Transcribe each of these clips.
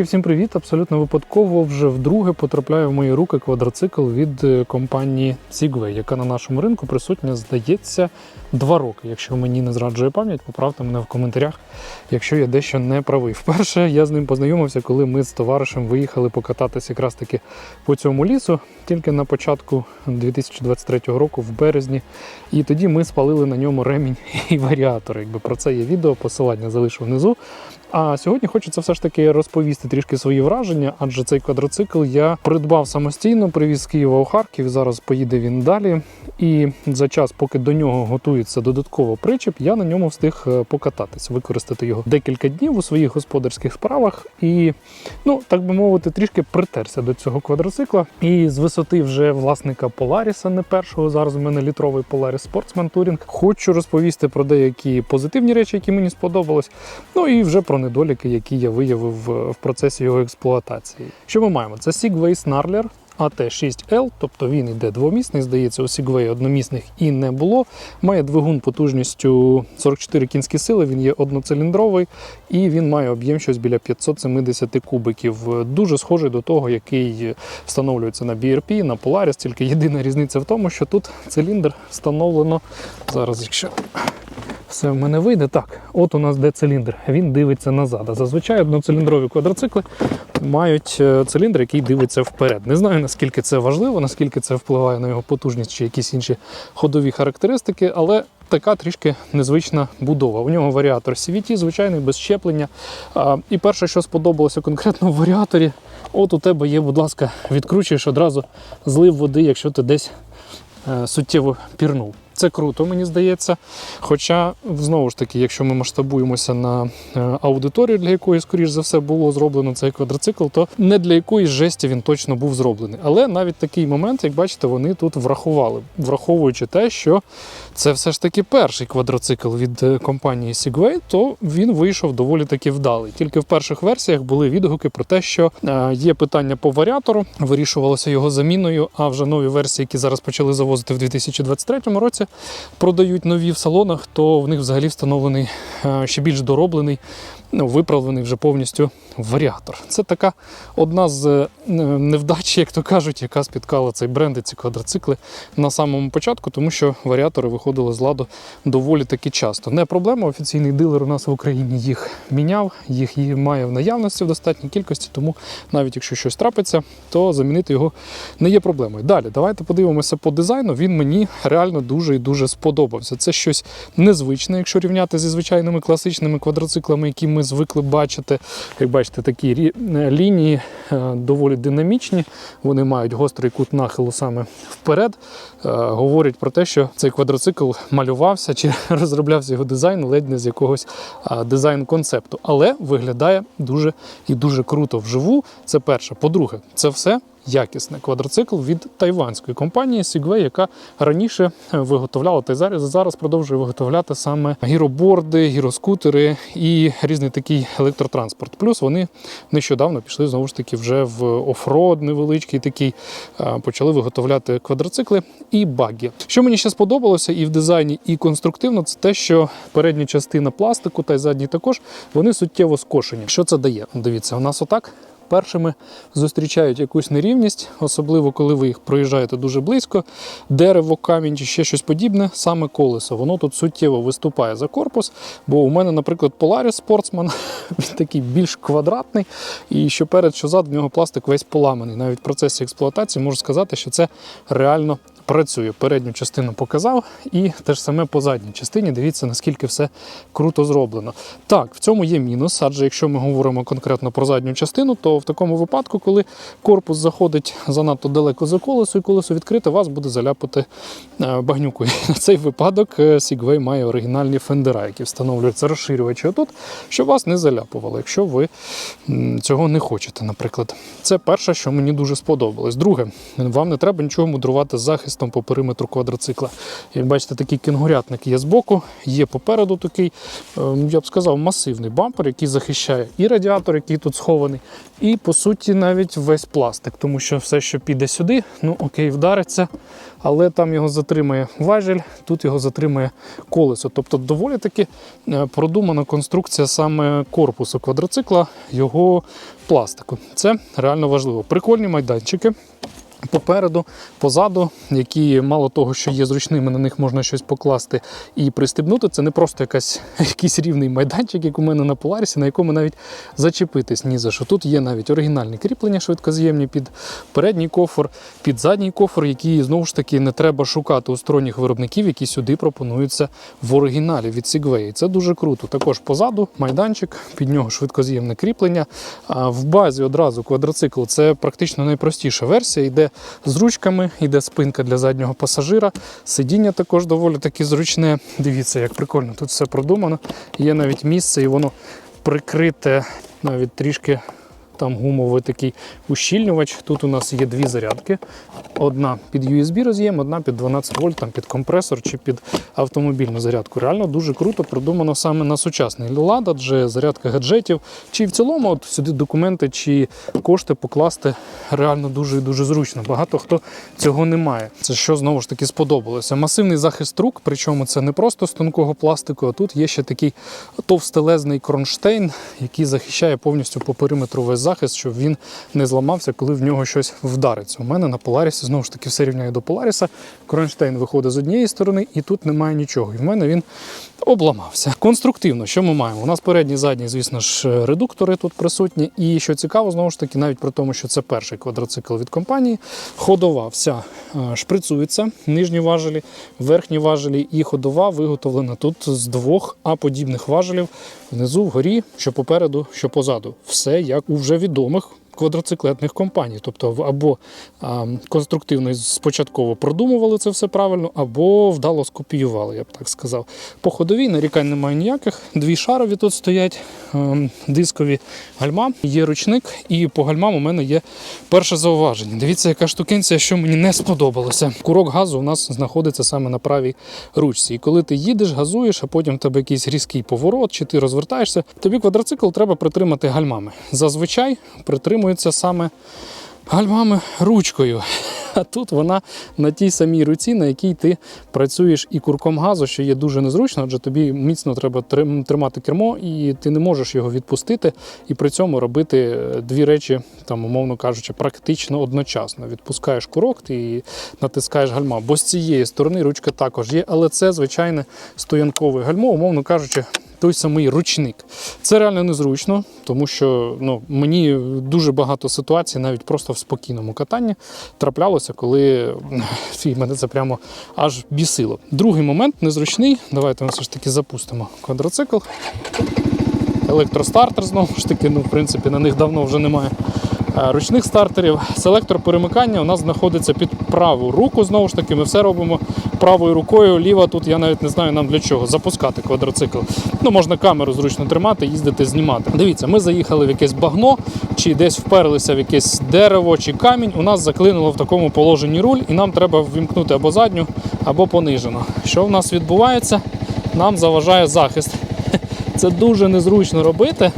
Люденьки, всім привіт! Абсолютно випадково вже вдруге потрапляє в мої руки квадроцикл від е, компанії Segway, яка на нашому ринку присутня, здається, два роки. Якщо мені не зраджує пам'ять, поправте мене в коментарях, якщо я дещо не правий. Вперше я з ним познайомився, коли ми з товаришем виїхали покататися якраз таки по цьому лісу, тільки на початку 2023 року, в березні. І тоді ми спалили на ньому ремінь і варіатор. Якби про це є відео, посилання залишу внизу. А сьогодні хочеться все ж таки розповісти трішки свої враження, адже цей квадроцикл я придбав самостійно, привіз з Києва у Харків. Зараз поїде він далі. І за час, поки до нього готується додатково причіп, я на ньому встиг е, покататись, використати його декілька днів у своїх господарських справах. І, ну так би мовити, трішки притерся до цього квадроцикла. І з висоти вже власника Поларіса, не першого. Зараз у мене літровий Polaris Sportsman Touring. Хочу розповісти про деякі позитивні речі, які мені сподобались. Ну і вже про недоліки, які я виявив в процесі його експлуатації. Що ми маємо? Це Segway Snarler AT6L, тобто він іде двомісний, здається, у Segway одномісних і не було. Має двигун потужністю 44 кінські сили, він є одноциліндровий і він має об'єм щось біля 570 кубиків. Дуже схожий до того, який встановлюється на BRP, на Polaris, тільки єдина різниця в тому, що тут циліндр встановлено зараз, якщо все в мене вийде. Так, от у нас де циліндр. Він дивиться назад. А зазвичай одноциліндрові квадроцикли мають е, циліндр, який дивиться вперед. Не знаю наскільки це важливо, наскільки це впливає на його потужність чи якісь інші ходові характеристики, але. Така трішки незвична будова. У нього варіатор CVT, звичайний, без щеплення. І перше, що сподобалося конкретно в варіаторі, от у тебе є, будь ласка, відкручуєш одразу злив води, якщо ти десь е, суттєво пірнув. Це круто, мені здається. Хоча, знову ж таки, якщо ми масштабуємося на е, аудиторію, для якої, скоріш за все, було зроблено цей квадроцикл, то не для якоїсь жесті він точно був зроблений. Але навіть такий момент, як бачите, вони тут врахували, враховуючи те, що це все ж таки перший квадроцикл від е, компанії Segway, то він вийшов доволі таки вдалий. Тільки в перших версіях були відгуки про те, що е, є питання по варіатору, вирішувалося його заміною. А вже нові версії, які зараз почали завозити в 2023 році, продають нові в салонах, то в них взагалі встановлений е, ще більш дороблений, виправлений вже повністю варіатор. Це така одна з е, невдач, як то кажуть, яка спіткала цей бренд і ці квадроцикли на самому початку, тому що варіатори виходили з ладу доволі таки часто. Не проблема. Офіційний дилер у нас в Україні їх міняв, їх має в наявності в достатній кількості, тому навіть якщо щось трапиться, то замінити його не є проблемою. Далі, давайте подивимося по дизайну. Він мені реально дуже і дуже сподобався. Це щось незвичне, якщо рівняти зі звичайними класичними квадроциклами, які ми звикли бачити. Як бачите, такі е, лінії е, доволі динамічні. Вони мають гострий кут нахилу саме вперед. Е, Говорять про те, що цей квадроцикл малювався чи розроблявся його дизайн ледь не з якогось дизайн-концепту. Але виглядає дуже і дуже круто вживу. Це перше. По-друге, це все. Якісне квадроцикл від тайванської компанії Segway, яка раніше виготовляла та й зараз, продовжує виготовляти саме гіроборди, гіроскутери і різний такий електротранспорт. Плюс вони нещодавно пішли знову ж таки вже в офрод невеличкий такий, почали виготовляти квадроцикли і багі. Що мені ще сподобалося і в дизайні, і конструктивно, це те, що передня частина пластику та й задній також вони суттєво скошені. Що це дає? Дивіться, у нас отак. Першими зустрічають якусь нерівність, особливо коли ви їх проїжджаєте дуже близько, дерево, камінь чи ще щось подібне, саме колесо. Воно тут суттєво виступає за корпус. Бо у мене, наприклад, Polaris Sportsman, він такий більш квадратний, і що перед, що зад, в нього пластик весь поламаний. Навіть в процесі експлуатації можу сказати, що це реально працює. Передню частину показав, і те ж саме по задній частині. Дивіться, наскільки все круто зроблено. Так, в цьому є мінус, адже якщо ми говоримо конкретно про задню частину, то в такому випадку, коли корпус заходить занадто далеко за колесо, і колесо відкрите, вас буде заляпати е, багнюкою. На цей випадок е, Segway має оригінальні фендера, які встановлюються розширювачі отут, щоб вас не заляпувало, якщо ви цього не хочете, наприклад. Це перше, що мені дуже сподобалось. Друге, вам не треба нічого мудрувати з захистом комфортом по периметру квадроцикла. Як бачите, такий кенгурятник є збоку, є попереду такий, ем, я б сказав, масивний бампер, який захищає і радіатор, який тут схований, і по суті навіть весь пластик, тому що все, що піде сюди, ну окей, вдариться, але там його затримає важіль, тут його затримає колесо. Тобто доволі таки е, продумана конструкція саме корпусу квадроцикла, його пластику. Це реально важливо. Прикольні майданчики. Попереду, позаду, які мало того, що є зручними, на них можна щось покласти і пристебнути. Це не просто якась, якийсь рівний майданчик, як у мене на Поларісі, на якому навіть зачепитись ні за що. Тут є навіть оригінальні кріплення швидкоз'ємні під передній кофр, під задній кофр, які знову ж таки не треба шукати у сторонніх виробників, які сюди пропонуються в оригіналі від Segway. Це дуже круто. Також позаду майданчик, під нього швидкоз'ємне кріплення. В базі одразу квадроцикл це практично найпростіша версія. Йде з ручками, йде спинка для заднього пасажира. Сидіння також доволі таки зручне. Дивіться, як прикольно тут все продумано. Є навіть місце, і воно прикрите навіть трішки. Там гумовий такий ущільнювач. Тут у нас є дві зарядки. Одна під USB роз'єм, одна під 12 вольт, там під компресор чи під автомобільну зарядку. Реально дуже круто продумано саме на сучасний лад, адже зарядка гаджетів. Чи в цілому от сюди документи чи кошти покласти реально дуже і дуже зручно. Багато хто цього не має. Це що знову ж таки сподобалося. Масивний захист рук, причому це не просто з тонкого пластику, а тут є ще такий товстелезний кронштейн, який захищає повністю по периметру весь захист, щоб він не зламався, коли в нього щось вдариться. У мене на Поларісі знову ж таки все рівняє до Поларіса. Кронштейн виходить з однієї сторони, і тут немає нічого. І в мене він обламався. Конструктивно, що ми маємо? У нас передні, задні, звісно ж, редуктори тут присутні. І що цікаво, знову ж таки, навіть при тому, що це перший квадроцикл від компанії, ходова вся е, шприцується, нижні важелі, верхні важелі і ходова виготовлена тут з двох А-подібних важелів внизу, вгорі, що попереду, що позаду. Все як у вже відомих квадроциклетних компаній. Тобто або конструктивно і спочатково продумували це все правильно, або вдало скопіювали, я б так сказав. По ходовій нарікань немає ніяких. Дві шарові тут стоять, дискові гальма, є ручник, і по гальмам у мене є перше зауваження. Дивіться, яка штукенція, що мені не сподобалося. Курок газу у нас знаходиться саме на правій ручці. І коли ти їдеш, газуєш, а потім в тебе якийсь різкий поворот, чи ти розвертаєшся, тобі квадроцикл треба притримати гальмами. Зазвичай притримується саме гальмами ручкою. А тут вона на тій самій руці, на якій ти працюєш і курком газу, що є дуже незручно, адже тобі міцно треба тримати кермо, і ти не можеш його відпустити, і при цьому робити е, дві речі, там, умовно кажучи, практично одночасно. Відпускаєш курок ти і натискаєш гальма. Бо з цієї сторони ручка також є, але це звичайне стоянкове гальмо, умовно кажучи. Той самий ручник. Це реально незручно, тому що ну, мені дуже багато ситуацій, навіть просто в спокійному катанні, траплялося, коли фі, мене це прямо аж бісило. Другий момент незручний. Давайте ми все ж таки запустимо квадроцикл. Електростартер знову ж таки, ну, в принципі, на них давно вже немає ручних стартерів. Селектор перемикання у нас знаходиться під праву руку. Знову ж таки, ми все робимо правою рукою. Ліва тут я навіть не знаю нам для чого. Запускати квадроцикл. Ну, можна камеру зручно тримати, їздити, знімати. Дивіться, ми заїхали в якесь багно, чи десь вперлися в якесь дерево чи камінь. У нас заклинуло в такому положенні руль, і нам треба ввімкнути або задню, або понижено. Що в нас відбувається? Нам заважає захист. Це дуже незручно робити.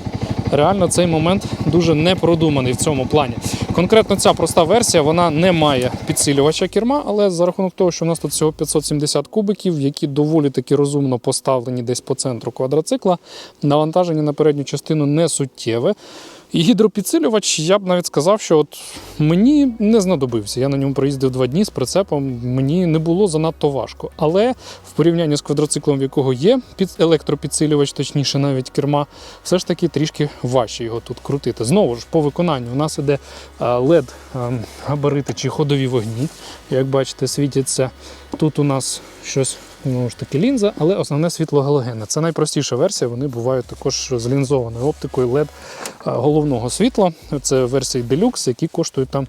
Реально цей момент дуже не продуманий в цьому плані. Конкретно ця проста версія вона не має підсилювача керма, але за рахунок того, що у нас тут всього 570 кубиків, які доволі таки розумно поставлені десь по центру квадроцикла, навантаження на передню частину не суттєве. І гідропідсилювач, я б навіть сказав, що от мені не знадобився. Я на ньому проїздив два дні з прицепом, мені не було занадто важко. Але в порівнянні з квадроциклом, в якого є під електропідсилювач, точніше навіть керма, все ж таки трішки важче його тут крутити. Знову ж, по виконанню у нас іде LED габарити чи ходові вогні. Як бачите, світяться. Тут у нас щось знову ж таки лінза, але основне світло галогенне. Це найпростіша версія. Вони бувають також з лінзованою оптикою LED головного світла. Це версії Deluxe, які коштують там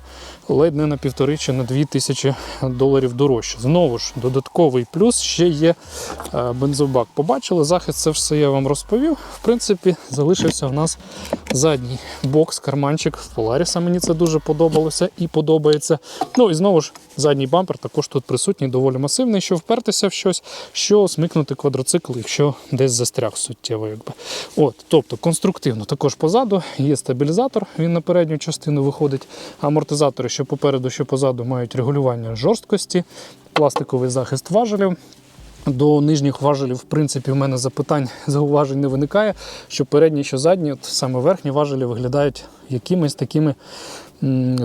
ледь не на півтори чи на дві тисячі доларів дорожче. Знову ж додатковий плюс ще є бензобак. Побачили захист, це все я вам розповів. В принципі, залишився в нас задній бокс, карманчик в Polaris. Мені це дуже подобалося і подобається. Ну і знову ж задній бампер також тут присутній, доволі масивний, що впертися в щось, що смикнути квадроцикл, якщо десь застряг суттєво. Якби. От, тобто конструктивно також позаду є стабілізатор, він на передню частину виходить. Амортизатори, що попереду, що позаду, мають регулювання жорсткості, пластиковий захист важелів. До нижніх важелів, в принципі, в мене запитань, зауважень не виникає, що передні, що задні, от саме верхні важелі виглядають якимись такими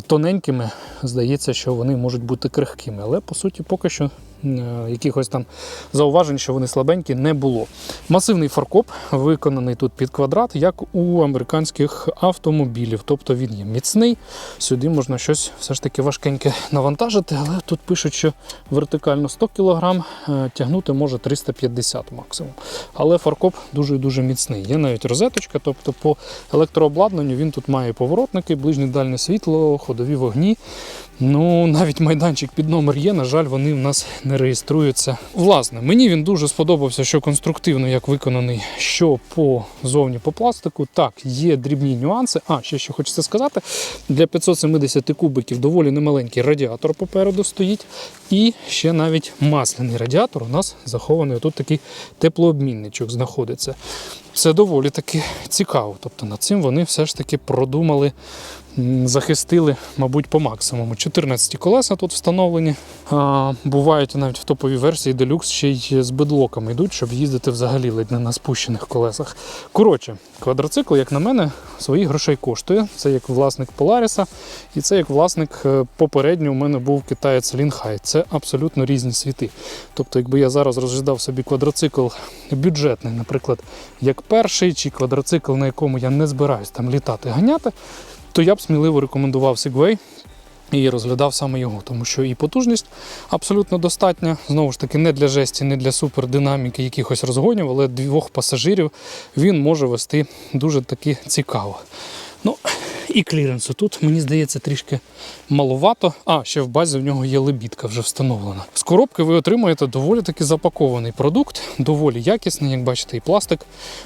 тоненькими. Здається, що вони можуть бути крихкими. Але по суті, поки що якихось там зауважень, що вони слабенькі, не було. Масивний фаркоп виконаний тут під квадрат, як у американських автомобілів. Тобто він є міцний. Сюди можна щось все ж таки важкеньке навантажити, але тут пишуть, що вертикально 100 кг, е, тягнути може 350 максимум. Але фаркоп дуже-дуже міцний. Є навіть розеточка, тобто по електрообладнанню він тут має поворотники, ближнє дальнє світло, ходові вогні. Ну, навіть майданчик під номер є. На жаль, вони в нас не реєструються. Власне, мені він дуже сподобався, що конструктивно як виконаний, що по зовні по пластику. Так, є дрібні нюанси. А, ще що хочеться сказати, для 570 кубиків доволі немаленький радіатор попереду стоїть. І ще навіть масляний радіатор у нас захований. Тут такий теплообмінничок знаходиться. Це доволі таки цікаво. Тобто над цим вони все ж таки продумали, захистили, мабуть, по максимуму. 14 колеса тут встановлені. А, бувають навіть в топовій версії Deluxe ще й з бедлоками йдуть, щоб їздити взагалі ледь не на спущених колесах. Коротше, квадроцикл, як на мене, своїх грошей коштує. Це як власник Polaris, і це як власник е, попередньо у мене був китаєць Лінхай. Це абсолютно різні світи. Тобто, якби я зараз розглядав собі квадроцикл бюджетний, наприклад, як перший, чи квадроцикл, на якому я не збираюсь там літати, ганяти, то я б сміливо рекомендував Segway. І розглядав саме його, тому що і потужність абсолютно достатня. Знову ж таки, не для жесті, не для супердинаміки якихось розгонів, але двох пасажирів він може вести дуже таки цікаво. Ну, і кліренсу тут, мені здається, трішки маловато. А, ще в базі в нього є лебідка вже встановлена. З коробки ви отримуєте доволі таки запакований продукт, доволі якісний, як бачите, і пластик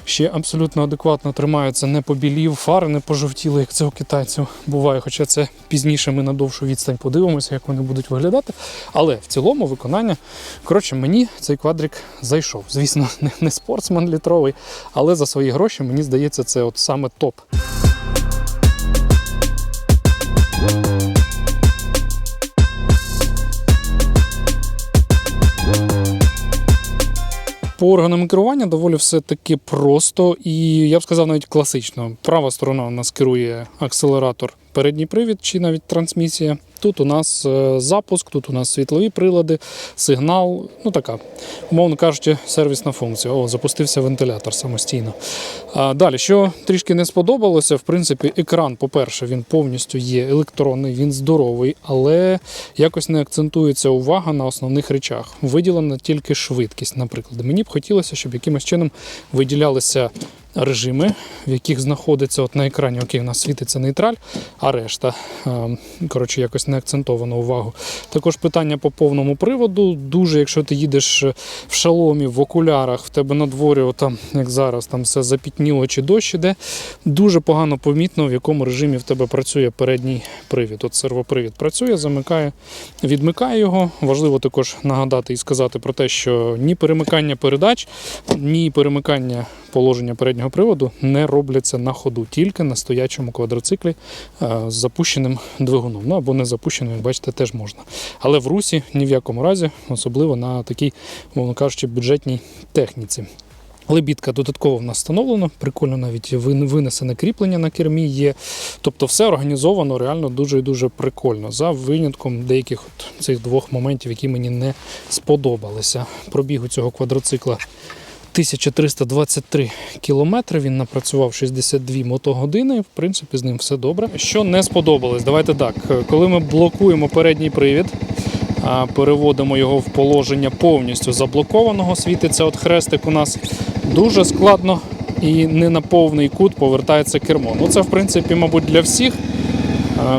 ще абсолютно адекватно тримається, не побілів, фари не пожовтіли, як це у китайців буває. Хоча це пізніше ми на довшу відстань подивимося, як вони будуть виглядати. Але в цілому виконання, коротше, мені цей квадрик зайшов. Звісно, не, не спортсмен літровий, але за свої гроші мені здається, це от саме топ. По органам керування доволі все таки просто і я б сказав навіть класично. Права сторона у нас керує акселератор, передній привід чи навіть трансмісія. Тут у нас е, запуск, тут у нас світлові прилади, сигнал. Ну така, умовно кажучи, сервісна функція. О, запустився вентилятор самостійно. А далі, що трішки не сподобалося, в принципі, екран, по-перше, він повністю є електронний, він здоровий, але якось не акцентується увага на основних речах. Виділена тільки швидкість, наприклад. Мені б хотілося, щоб якимось чином виділялися режими, в яких знаходиться от на екрані, окей, у нас світиться нейтраль, а решта, е, коротше, якось не акцентовано увагу. Також питання по повному приводу. Дуже, якщо ти їдеш в шаломі, в окулярах, в тебе на дворі, там, як зараз, там все запітніло чи дощ іде, дуже погано помітно, в якому режимі в тебе працює передній привід. От сервопривід працює, замикає, відмикає його. Важливо також нагадати і сказати про те, що ні перемикання передач, ні перемикання положення переднього приводу не робляться на ходу, тільки на стоячому квадроциклі е, з запущеним двигуном. Ну або не запущеним, як бачите, теж можна. Але в русі ні в якому разі, особливо на такій, мовно кажучи, бюджетній техніці. Лебідка додатково в нас встановлено, прикольно навіть винесене кріплення на кермі є. Тобто все організовано реально дуже і дуже прикольно. За винятком деяких от цих двох моментів, які мені не сподобалися. Пробігу цього квадроцикла 1323 кілометри. Він напрацював 62 мотогодини. В принципі, з ним все добре. Що не сподобалось, давайте так. Коли ми блокуємо передній привід, переводимо його в положення повністю заблокованого. Світиться от хрестик у нас дуже складно і не на повний кут повертається кермо. Ну це в принципі, мабуть, для всіх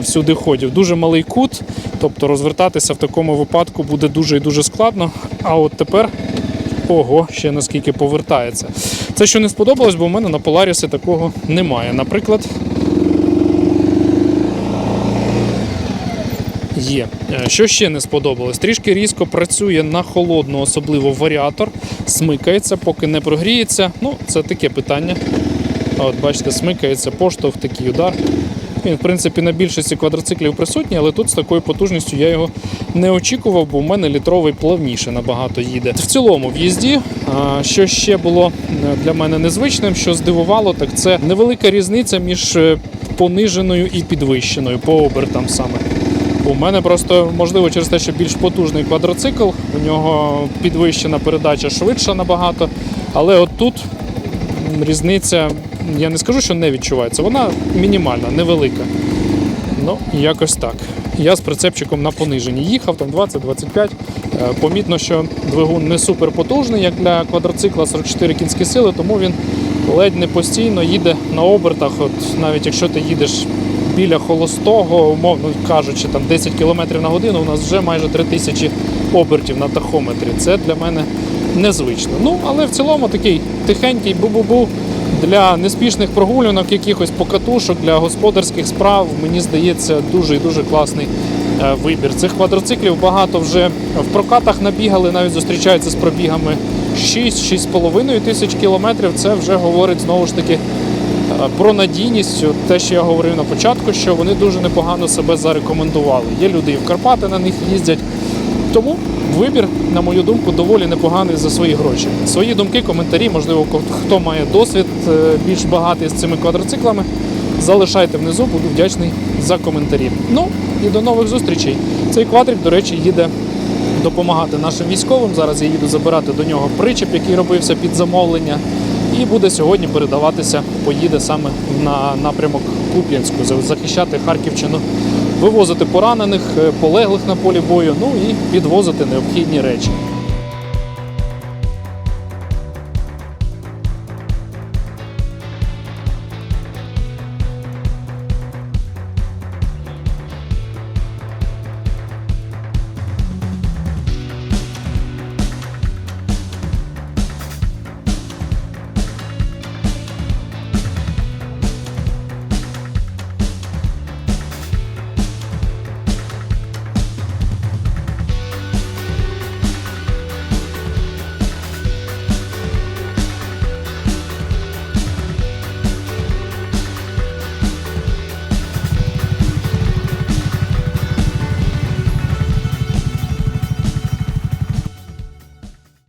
всюди ходів. Дуже малий кут, тобто розвертатися в такому випадку буде дуже і дуже складно. А от тепер. Ого, ще наскільки повертається. Це що не сподобалось, бо в мене на Polaris такого немає. Наприклад, Є. Е, Що ще не сподобалось? Трішки різко працює на холодну, особливо варіатор, смикається, поки не прогріється. Ну, це таке питання. От, бачите, смикається поштовх, такий удар. Він, в принципі, на більшості квадроциклів присутній, але тут з такою потужністю я його не очікував, бо в мене літровий плавніше набагато їде. В цілому в їзді, що ще було е, для мене незвичним, що здивувало, так це невелика різниця між е, пониженою і підвищеною по обертам саме. У мене просто можливо через те, що більш потужний квадроцикл, у нього підвищена передача швидша набагато. Але от тут різниця, я не скажу, що не відчувається, вона мінімальна, невелика. Ну, якось так. Я з прицепчиком на пониженні їхав, там 20-25. Е, Помітно, що двигун не супер потужний, як для квадроцикла 44 кінські сили, тому він ледь не постійно їде на обертах. От навіть якщо ти їдеш біля холостого, умовно кажучи, там 10 км на годину, у нас вже майже 3000 обертів на тахометрі. Це для мене незвично. Ну, але в цілому такий тихенький бу-бу-бу для неспішних прогулянок, якихось покатушок, для господарських справ, мені здається, дуже і дуже класний е, вибір. Цих квадроциклів багато вже в прокатах набігали, навіть зустрічаються з пробігами 6-6,5 тисяч кілометрів. Це вже говорить знову ж таки е, про надійність. Те, що я говорив на початку, що вони дуже непогано себе зарекомендували. Є люди і в Карпати на них їздять. Тому вибір, на мою думку, доволі непоганий за свої гроші. Свої думки, коментарі, можливо, хто має досвід е, більш багатий з цими квадроциклами, залишайте внизу, буду вдячний за коментарі. Ну і до нових зустрічей. Цей квадрик, до речі, їде допомагати нашим військовим. Зараз я їду забирати до нього причеп, який робився під замовлення. І буде сьогодні передаватися, поїде саме на напрямок Куп'янську, захищати Харківщину, вивозити поранених, е, полеглих на полі бою, ну і підвозити необхідні речі.